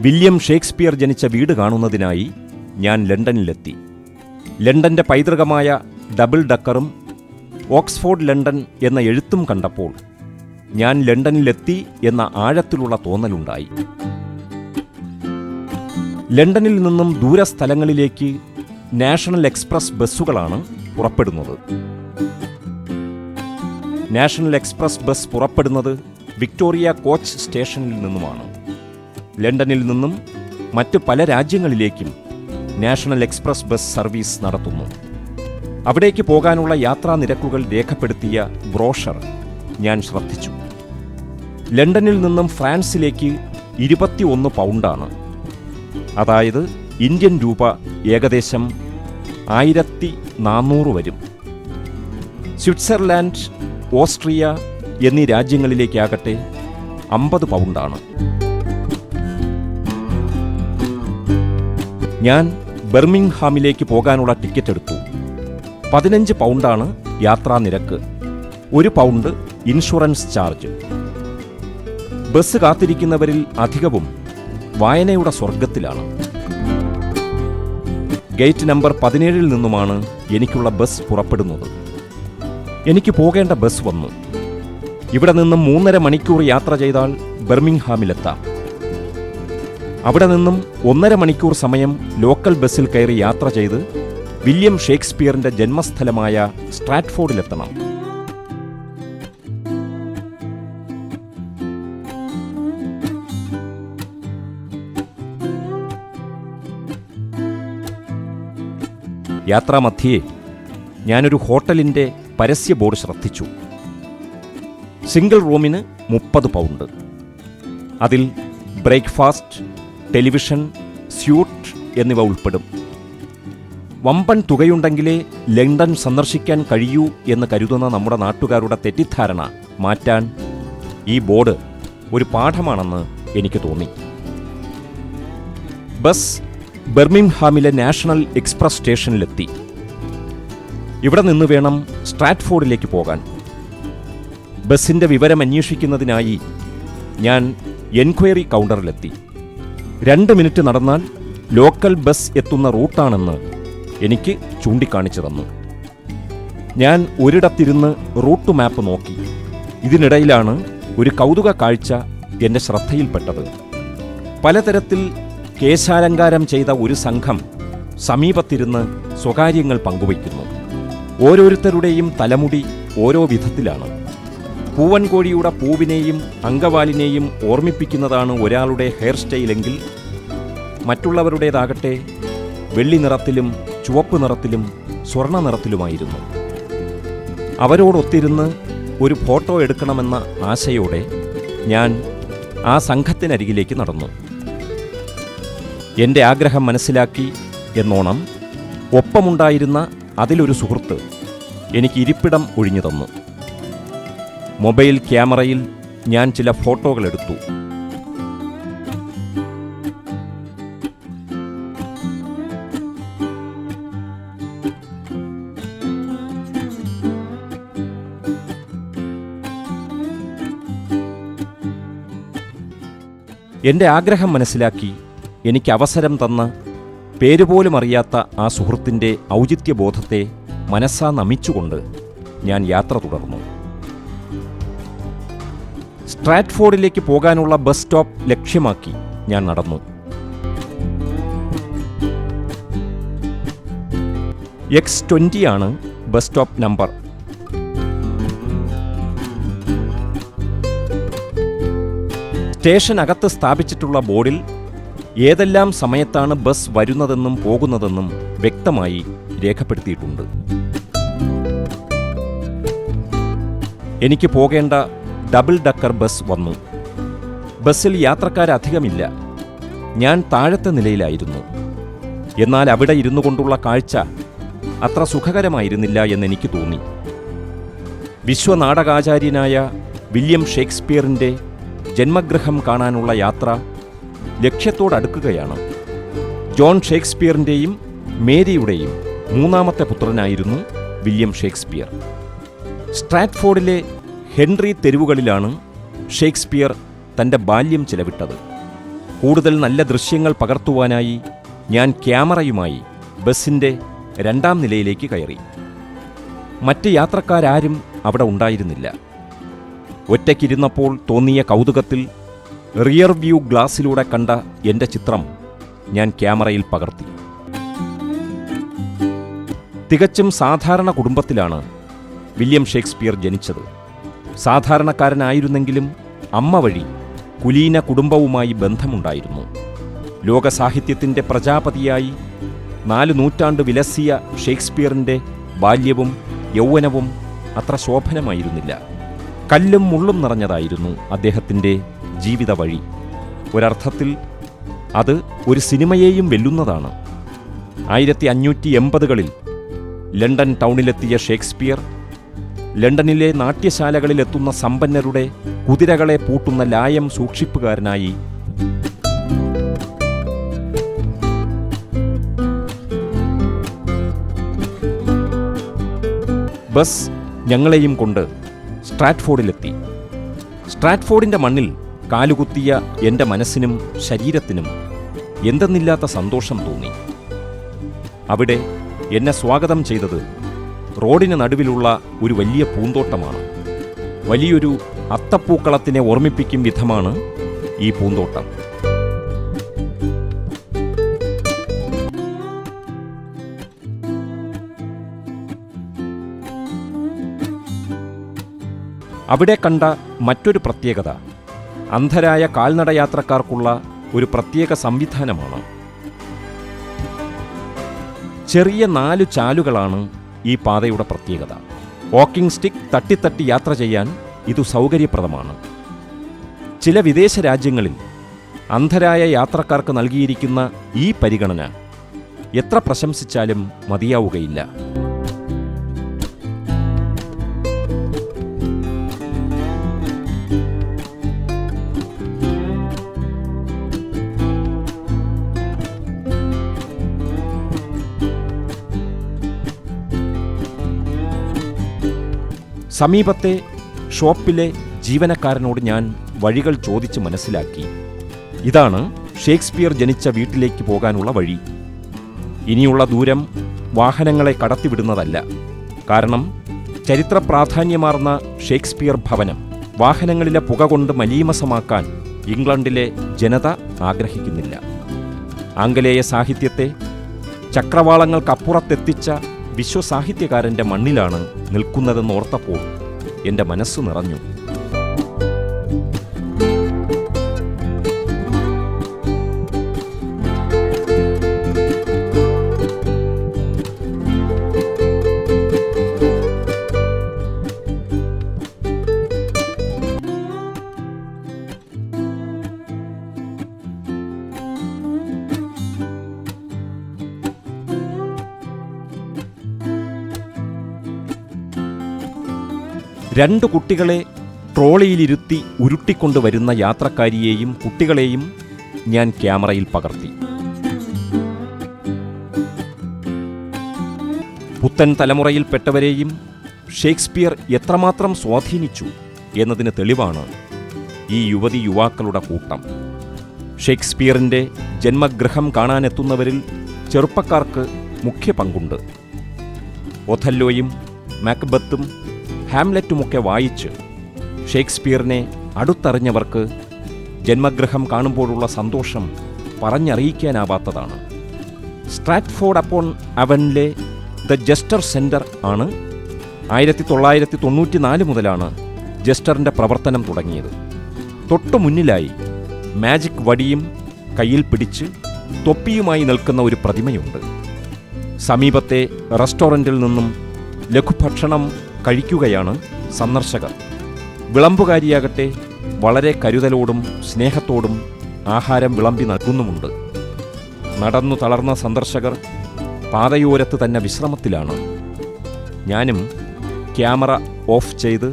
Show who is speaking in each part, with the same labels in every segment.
Speaker 1: William Shakespeare ജനിച്ച വീട് കാണുന്നതിനായി ഞാൻ ലണ്ടനിലെത്തി. ലണ്ടന്റെ പൈതൃകമായ ഡബിൾ ഡക്കറും ഓക്സ്ഫോർഡ് ലണ്ടൻ എന്ന എഴുത്തും കണ്ടപ്പോൾ ഞാൻ ലണ്ടനിലെത്തി എന്ന ആഴത്തിലുള്ള തോന്നലുണ്ടായി. ലണ്ടനിൽ നിന്നും ദൂരസ്ഥലങ്ങളിലേക്ക് നാഷണൽ എക്സ്പ്രസ് ബസ്സുകളാണ് പുറപ്പെടുന്നത്. നാഷണൽ എക്സ്പ്രസ് ബസ് പുറപ്പെടുന്നത് വിക്ടോറിയ കോച്ച് സ്റ്റേഷനിൽ നിന്നുമാണ്. ലണ്ടനിൽ നിന്നും മറ്റ് പല രാജ്യങ്ങളിലേക്കും നാഷണൽ എക്സ്പ്രസ് ബസ് സർവീസ് നടത്തുന്നു. അവിടേക്ക് പോകാനുള്ള യാത്രാ നിരക്കുകൾ രേഖപ്പെടുത്തിയ ബ്രോഷർ ഞാൻ ശ്രദ്ധിച്ചു. ലണ്ടനിൽ നിന്നും ഫ്രാൻസിലേക്ക് ഇരുപത്തിയൊന്ന് പൗണ്ടാണ്. അതായത് ഇന്ത്യൻ രൂപ ഏകദേശം ആയിരത്തി നാനൂറ് വരും. സ്വിറ്റ്സർലാൻഡ് ഓസ്ട്രിയ എന്നീ രാജ്യങ്ങളിലേക്കാകട്ടെ അമ്പത് പൗണ്ടാണ്. ഞാൻ ബെർമിംഗ്ഹാമിലേക്ക് പോകാനുള്ള ടിക്കറ്റ് എടുത്തു പതിനഞ്ച് പൗണ്ടാണ് യാത്രാ നിരക്ക്. ഒരു പൗണ്ട് ഇൻഷുറൻസ് ചാർജ്. ബസ് കാത്തിരിക്കുന്നവരിൽ അധികവും വായനയുടെ സ്വർഗത്തിലാണ് ഗേറ്റ് നമ്പർ പതിനേഴിൽ നിന്നുമാണ് എനിക്കുള്ള ബസ് പുറപ്പെടുന്നത്. എനിക്ക് പോകേണ്ട ബസ് വന്നു. ഇവിടെ നിന്നും മൂന്നര മണിക്കൂർ യാത്ര ചെയ്താൽ ബെർമിംഗ്ഹാമിലെത്താം. അവിടെ നിന്നും ഒന്നര മണിക്കൂർ സമയം ലോക്കൽ ബസ്സിൽ കയറി യാത്ര ചെയ്ത് വില്യം ഷേക്സ്പിയറിന്റെ ജന്മസ്ഥലമായ സ്ട്രാറ്റ്ഫോർഡിലെത്തണം. യാത്രാമധ്യേ ഞാനൊരു ഹോട്ടലിന്റെ പരസ്യ ബോർഡ് ശ്രദ്ധിച്ചു. സിംഗിൾ റൂമിന് മുപ്പത് പൗണ്ട്. അതിൽ ബ്രേക്ക്ഫാസ്റ്റ് ടെലിവിഷൻ സ്യൂട്ട് എന്നിവ ഉൾപ്പെടും. വമ്പൻ തുകയുണ്ടെങ്കിലേ ലണ്ടൻ സന്ദർശിക്കാൻ കഴിയൂ എന്ന് കരുതുന്ന നമ്മുടെ നാട്ടുകാരുടെ തെറ്റിദ്ധാരണ മാറ്റാൻ ഈ ബോർഡ് ഒരു പാഠമാണെന്ന് എനിക്ക് തോന്നി. ബസ് ബെർമിംഗ്ഹാമിലെ നാഷണൽ എക്സ്പ്രസ് സ്റ്റേഷനിലെത്തി. ഇവിടെ നിന്ന് വേണം സ്ട്രാറ്റ്ഫോർഡിലേക്ക് പോകാൻ. ബസ്സിന്റെ വിവരം അന്വേഷിക്കുന്നതിനായി ഞാൻ എൻക്വയറി കൗണ്ടറിലെത്തി. രണ്ട് മിനിറ്റ് നടന്നാൽ ലോക്കൽ ബസ് എത്തുന്ന റൂട്ടാണെന്ന് എനിക്ക് ചൂണ്ടിക്കാണിച്ചു തന്നു. ഞാൻ ഒരിടത്തിരുന്ന് റൂട്ട് മാപ്പ് നോക്കി. ഇതിനിടയിലാണ് ഒരു കൗതുക കാഴ്ച എന്റെ ശ്രദ്ധയിൽപ്പെട്ടത്. പലതരത്തിൽ കേശാലങ്കാരം ചെയ്ത ഒരു സംഘം സമീപത്തിരുന്ന് സ്വകാര്യങ്ങൾ പങ്കുവയ്ക്കുന്നു. ഓരോരുത്തരുടെയും തലമുടി ഓരോ വിധത്തിലാണ്. പൂവൻകോഴിയുടെ പൂവിനെയും അങ്കവാലിനെയും ഓർമ്മിപ്പിക്കുന്നതാണ് ഒരാളുടെ ഹെയർ സ്റ്റൈലെങ്കിൽ മറ്റുള്ളവരുടേതാകട്ടെ വെള്ളി നിറത്തിലും ചുവപ്പ് നിറത്തിലും സ്വർണ നിറത്തിലുമായിരുന്നു. അവരോടൊത്തിരുന്ന് ഒരു ഫോട്ടോ എടുക്കണമെന്ന ആശയോടെ ഞാൻ ആ സംഘത്തിനരികിലേക്ക് നടന്നു. എന്റെ ആഗ്രഹം മനസ്സിലാക്കി എന്നോണം ഒപ്പമുണ്ടായിരുന്ന അതിലൊരു സുഹൃത്ത് എനിക്ക് ഇരിപ്പിടം ഒഴിഞ്ഞു തന്നു മൊബൈൽ ക്യാമറയിൽ ഞാൻ ചില ഫോട്ടോകൾ എടുത്തു. എന്റെ ആഗ്രഹം മനസ്സിലാക്കി എനിക്ക് അവസരം തന്ന പേരുപോലും അറിയാത്ത ആ സുഹൃത്തിന്റെ ഔചിത്യബോധത്തെ മനസ്സാ നമിച്ചുകൊണ്ട് ഞാൻ യാത്ര തുടർന്നു. സ്ട്രാറ്റ്ഫോർഡിലേക്ക് പോകാനുള്ള ബസ് സ്റ്റോപ്പ് ലക്ഷ്യമാക്കി ഞാൻ നടന്നു. എക്സ് ട്വന്റിയാണ് ബസ് സ്റ്റോപ്പ് നമ്പർ. സ്റ്റേഷനകത്ത് സ്ഥാപിച്ചിട്ടുള്ള ബോർഡിൽ ഏതെല്ലാം സമയത്താണ് ബസ് വരുന്നതെന്നും പോകുന്നതെന്നും വ്യക്തമായി രേഖപ്പെടുത്തിയിട്ടുണ്ട്. എനിക്ക് പോകേണ്ട ഡബിൾ ഡക്കർ ബസ് വന്നു. ബസ്സിൽ യാത്രക്കാരധികമില്ല. ഞാൻ താഴത്തെ നിലയിലായിരുന്നു. എന്നാൽ അവിടെ ഇരുന്നു കൊണ്ടുള്ള കാഴ്ച അത്ര സുഖകരമായിരുന്നില്ല എന്നെനിക്ക് തോന്നി. വിശ്വനാടകാചാര്യനായ വില്യം ഷേക്സ്പിയറിന്റെ ജന്മഗ്രഹം കാണാനുള്ള യാത്ര ലക്ഷ്യത്തോടടുക്കുകയാണ്. ജോൺ ഷേക്സ്പിയറിന്റെയും മേരിയുടെയും മൂന്നാമത്തെ പുത്രനായിരുന്നു വില്യം ഷേക്സ്പിയർ. സ്ട്രാറ്റ്ഫോർഡിലെ ഹെൻറി തെരുവുകളിലാണ് ഷേക്സ്പിയർ തന്റെ ബാല്യം ചിലവിട്ടത്. കൂടുതൽ നല്ല ദൃശ്യങ്ങൾ പകർത്തുവാനായി ഞാൻ ക്യാമറയുമായി ബസ്സിന്റെ രണ്ടാം നിലയിലേക്ക് കയറി. മറ്റ് യാത്രക്കാരാരും അവിടെ ഉണ്ടായിരുന്നില്ല. ഒറ്റയ്ക്കിരുന്നപ്പോൾ തോന്നിയ കൗതുകത്തിൽ റിയർ വ്യൂ ഗ്ലാസ്സിലൂടെ കണ്ട എന്റെ ചിത്രം ഞാൻ ക്യാമറയിൽ പകർത്തി. തികച്ചും സാധാരണ കുടുംബത്തിലാണ് വില്യം ഷേക്സ്പിയർ ജനിച്ചത്. സാധാരണക്കാരനായിരുന്നെങ്കിലും അമ്മ വഴി കുലീന കുടുംബവുമായി ബന്ധമുണ്ടായിരുന്നു. ലോകസാഹിത്യത്തിന്റെ പ്രജാപതിയായി നാല് നൂറ്റാണ്ട് വിലസിയ ഷേക്സ്പിയറിന്റെ ബാല്യവും യൗവനവും അത്ര ശോഭനമായിരുന്നില്ല. കല്ലും മുള്ളും നിറഞ്ഞതായിരുന്നു അദ്ദേഹത്തിന്റെ ജീവിത വഴി ഒരർത്ഥത്തിൽ അത് ഒരു സിനിമയെയും വെല്ലുന്നതാണ്. ആയിരത്തി അഞ്ഞൂറ്റി എൺപതുകളിൽ ലണ്ടൻ ടൗണിലെത്തിയ ഷേക്സ്പിയർ ലണ്ടനിലെ നാട്യശാലകളിലെത്തുന്ന സമ്പന്നരുടെ കുതിരകളെ പൂട്ടുന്ന ലായം സൂക്ഷിപ്പുകാരനായി. ബസ് ഞങ്ങളെയും കൊണ്ട് സ്ട്രാറ്റ്ഫോർഡിലെത്തി. സ്ട്രാറ്റ്ഫോർഡിന്റെ മണ്ണിൽ കാലുകുത്തിയ എന്റെ മനസ്സിനും ശരീരത്തിനും എന്തെന്നില്ലാത്ത സന്തോഷം തോന്നി. അവിടെ എന്നെ സ്വാഗതം ചെയ്തത് റോഡിന് നടുവിലുള്ള ഒരു വലിയ പൂന്തോട്ടമാണ്. വലിയൊരു അത്തപ്പൂക്കളത്തിനെ ഓർമ്മിപ്പിക്കും വിധമാണ് ഈ പൂന്തോട്ടം. അവിടെ കണ്ട മറ്റൊരു പ്രത്യേകത അന്ധരായ കാൽനടയാത്രക്കാർക്കുള്ള ഒരു പ്രത്യേക സംവിധാനമാണ്. ചെറിയ നാലു ചാലുകളാണ് ഈ പാതയുടെ പ്രത്യേകത. വാക്കിംഗ് സ്റ്റിക്ക് തട്ടിത്തട്ടി യാത്ര ചെയ്യാൻ ഇതു സൗകര്യപ്രദമാണ്. ചില വിദേശ രാജ്യങ്ങളിൽ അന്ധരായ യാത്രക്കാർക്ക് നൽകിയിരിക്കുന്ന ഈ പരിഗണന എത്ര പ്രശംസിച്ചാലും മതിയാവുകയില്ല. സമീപത്തെ ഷോപ്പിലെ ജീവനക്കാരനോട് ഞാൻ വഴികൾ ചോദിച്ച് മനസ്സിലാക്കി. ഇതാണ് ഷേക്സ്പിയർ ജനിച്ച വീട്ടിലേക്ക് പോകാനുള്ള വഴി. ഇനിയുള്ള ദൂരം വാഹനങ്ങളെ കടത്തിവിടുന്നതല്ല. കാരണം ചരിത്ര പ്രാധാന്യമാർന്ന ഷേക്സ്പിയർ ഭവനം വാഹനങ്ങളിലെ പുക കൊണ്ട് മലീമസമാക്കാൻ ഇംഗ്ലണ്ടിലെ ജനത ആഗ്രഹിക്കുന്നില്ല. ആംഗലേയ സാഹിത്യത്തെ ചക്രവാളങ്ങൾക്കപ്പുറത്തെത്തിച്ച വിശ്വസാഹിത്യകാരന്റെ മണ്ണിലാണ് നിൽക്കുന്നതെന്നോർത്തപ്പോൾ എന്റെ മനസ്സ് നിറഞ്ഞു. രണ്ട് കുട്ടികളെ ട്രോളിയിലിരുത്തി ഉരുട്ടിക്കൊണ്ടുവരുന്ന യാത്രക്കാരിയെയും കുട്ടികളെയും ഞാൻ ക്യാമറയിൽ പകർത്തി. പുത്തൻ തലമുറയിൽപ്പെട്ടവരെയും ഷേക്സ്പിയർ എത്രമാത്രം സ്വാധീനിച്ചു എന്നതിന് തെളിവാണ് ഈ യുവതി യുവാക്കളുടെ കൂട്ടം. ഷേക്സ്പിയറിന്റെ ജന്മഗൃഹം കാണാനെത്തുന്നവരിൽ ചെറുപ്പക്കാർക്ക് മുഖ്യ പങ്കുണ്ട്. ഒഥല്ലോയും മാക്ബത്തും ഹാംലെറ്റുമൊക്കെ വായിച്ച് ഷേക്സ്പിയറിനെ അടുത്തറിഞ്ഞവർക്ക് ജന്മഗ്രഹം കാണുമ്പോഴുള്ള സന്തോഷം പറഞ്ഞറിയിക്കാനാവാത്തതാണ്. സ്ട്രാറ്റ്ഫോർഡ് അപ്പോൺ അവനിലെ ദ ജസ്റ്റർ സെന്റർ ആണ് ആയിരത്തി തൊള്ളായിരത്തി തൊണ്ണൂറ്റിനാല് മുതലാണ് ജസ്റ്ററിന്റെ പ്രവർത്തനം തുടങ്ങിയത്. തൊട്ടു മുന്നിലായി മാജിക് വടിയും കയ്യിൽ പിടിച്ച് തൊപ്പിയുമായി നിൽക്കുന്ന ഒരു പ്രതിമയുണ്ട്. സമീപത്തെ റെസ്റ്റോറന്റിൽ നിന്നും ലഘുഭക്ഷണം കഴിക്കുകയാണ് സന്ദർശകർ. വിളമ്പുകാരിയാകട്ടെ വളരെ കരുതലോടും സ്നേഹത്തോടും ആഹാരം വിളമ്പി നൽകുന്നുമുണ്ട്. നടന്നു തളർന്ന സന്ദർശകർ പാതയോരത്ത് തന്നെ വിശ്രമത്തിലാണ്. ഞാനും ക്യാമറ ഓഫ് ചെയ്ത്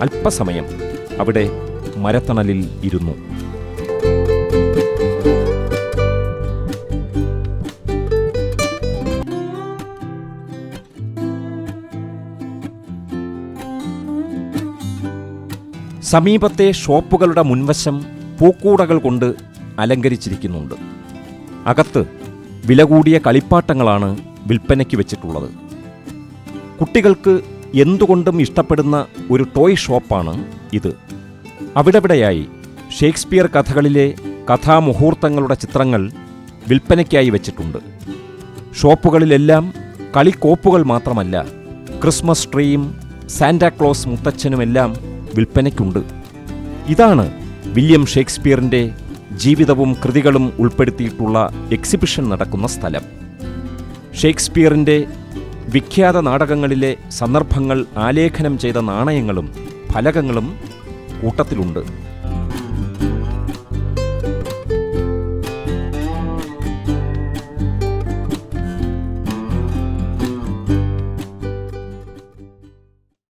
Speaker 1: അല്പസമയം അവിടെ മരത്തണലിൽ ഇരുന്നു. സമീപത്തെ ഷോപ്പുകളുടെ മുൻവശം പൂക്കൂടകൾ കൊണ്ട് അലങ്കരിച്ചിരിക്കുന്നുണ്ട്. അകത്ത് വില കൂടിയ കളിപ്പാട്ടങ്ങളാണ് വിൽപ്പനയ്ക്ക് വെച്ചിട്ടുള്ളത്. കുട്ടികൾക്ക് എന്തുകൊണ്ടും ഇഷ്ടപ്പെടുന്ന ഒരു ടോയ് ഷോപ്പാണ് ഇത്. അവിടെവിടെയായി ഷേക്സ്പിയർ കഥകളിലെ കഥാമുഹൂർത്തങ്ങളുടെ ചിത്രങ്ങൾ വിൽപ്പനയ്ക്കായി വെച്ചിട്ടുണ്ട്. ഷോപ്പുകളിലെല്ലാം കളിക്കോപ്പുകൾ മാത്രമല്ല ക്രിസ്മസ് ട്രീയും സാന്റാക്ലോസ് മുത്തച്ഛനുമെല്ലാം വിൽപ്പനയ്ക്കുണ്ട്. ഇതാണ് വില്യം ഷേക്സ്പിയറിന്റെ ജീവിതവും കൃതികളും ഉൾപ്പെടുത്തിയിട്ടുള്ള എക്സിബിഷൻ നടക്കുന്ന സ്ഥലം. ഷേക്സ്പിയറിന്റെ വിഖ്യാത നാടകങ്ങളിലെ സന്ദർഭങ്ങൾ ആലേഖനം ചെയ്ത നാണയങ്ങളും ഫലകങ്ങളും കൂട്ടത്തിലുണ്ട്.